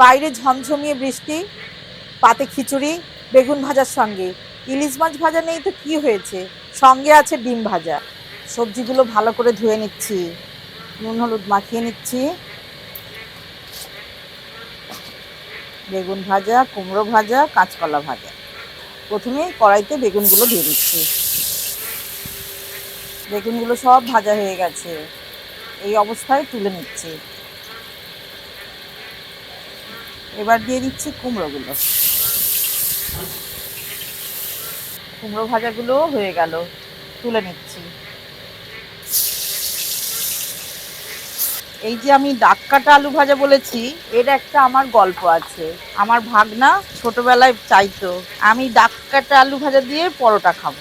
বাইরে ঝমঝমিয়ে বৃষ্টি, পাতে খিচুড়ি, বেগুন ভাজার সঙ্গে। ইলিশ মাছ ভাজা নেই তো কি হয়েছে? সঙ্গে আছে ডিম ভাজা। সবজিগুলো ভালো করে ধুয়ে নিচ্ছি। নুন, হলুদ মাখিয়ে নিচ্ছি। বেগুন ভাজা, কুমড়ো ভাজা, কাঁচকলা ভাজা। প্রথমে কড়াইতে বেগুনগুলো দিয়ে দিচ্ছি। বেগুনগুলো সব ভাজা হয়ে গেছে। এই অবস্থায় তুলে নিচ্ছি। এবার দিয়ে দিচ্ছি কুমড়োগুলো। কুমড়ো ভাজাগুলো হয়ে গেল। তুলে নিচ্ছি। এই যে আমি ডাক কাটা আলু ভাজা বলেছি, এর একটা আমার গল্প আছে। আমার ভাগনা ছোটবেলায় চাইতো, আমি ডাক কাটা আলু ভাজা দিয়ে পরোটা খাব।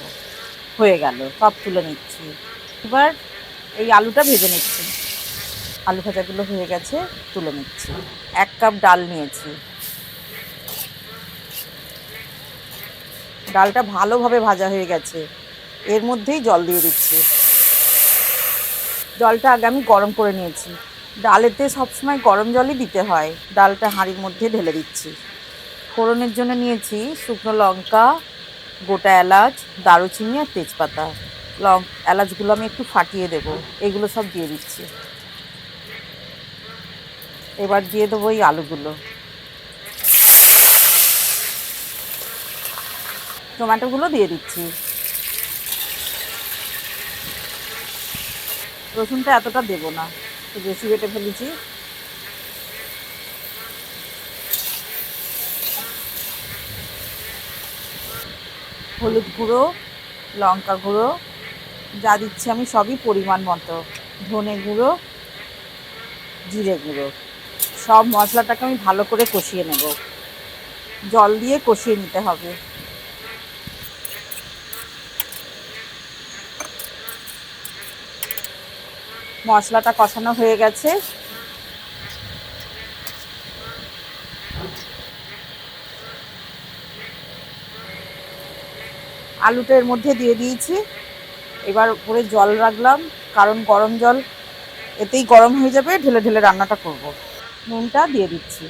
হয়ে গেল, সব তুলে নিচ্ছি। এবার এই আলুটা ভেজে নিচ্ছি। আলু ভাজাগুলো হয়ে গেছে, তুলে নিচ্ছি। এক কাপ ডাল নিয়েছি। ডালটা ভালোভাবে ভাজা হয়ে গেছে। এর মধ্যেই জল দিয়ে দিচ্ছি। জলটা আগে আমি গরম করে নিয়েছি। ডালেতে সবসময় গরম জলই দিতে হয়। ডালটা হাঁড়ির মধ্যে ঢেলে দিচ্ছি। ফোড়নের জন্য নিয়েছি শুকনো লঙ্কা, গোটা এলাচ, দারুচিনি আর তেজপাতা। লং এলাচগুলো আমি একটু ফাটিয়ে দেবো। এগুলো সব দিয়ে দিচ্ছি। এবার দিয়ে দেবো এই আলুগুলো। টমেটোগুলো দিয়ে দিচ্ছি। রসুনটা এতটা দেবো না বেশি বেটে ফেলেছি। হলুদ গুঁড়ো, লঙ্কা গুঁড়ো, যা দিচ্ছি আমি সবই পরিমাণ মতো। ধনে গুঁড়ো, জিরে গুঁড়ো। সব মশলাটাকে আমি ভালো করে কষিয়ে নেব। জল দিয়ে কষিয়ে নিতে হবে। মশলাটা কষানো হয়ে গেছে। আলুটা এর মধ্যে দিয়ে দিয়েছি। এবার উপরে জল রাখলাম, কারণ গরম জল, এতেই গরম হয়ে যাবে, ঢেলে ঢেলে রান্নাটা করব। নুনটা দিয়ে দিচ্ছি।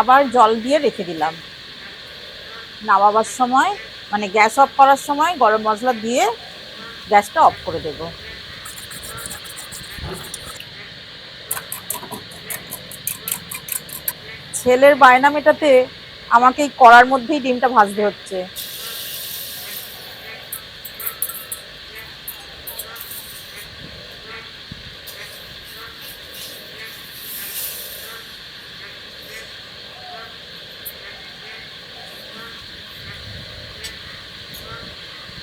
আবার জল দিয়ে রেখে দিলাম। নামাবার সময় মানে গ্যাস অফ করার সময় গরম মশলা দিয়ে গ্যাসটা অফ করে দেব। ছেলের বায়না মেটাতে আমাকে এই কড়ার মধ্যেই ডিমটা ভাজতে হচ্ছে।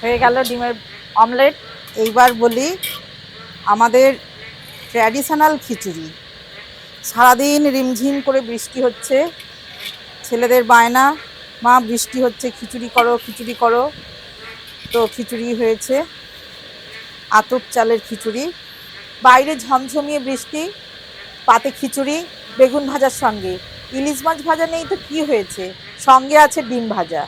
হয়ে গেল ডিমের অমলেট। এইবার বলি আমাদের ট্র্যাডিশনাল খিচুড়ি। সারাদিন রিমঝিম করে বৃষ্টি হচ্ছে, ছেলেদের বায়না, মা বৃষ্টি হচ্ছে, খিচুড়ি করো খিচুড়ি করো। তো খিচুড়ি হয়েছে, আতপ চালের খিচুড়ি। বাইরে ঝমঝমিয়ে বৃষ্টি, পাতে খিচুড়ি, বেগুন ভাজার সঙ্গে। ইলিশ মাছ ভাজা নেই তো কি হয়েছে? সঙ্গে আছে ডিম ভাজা।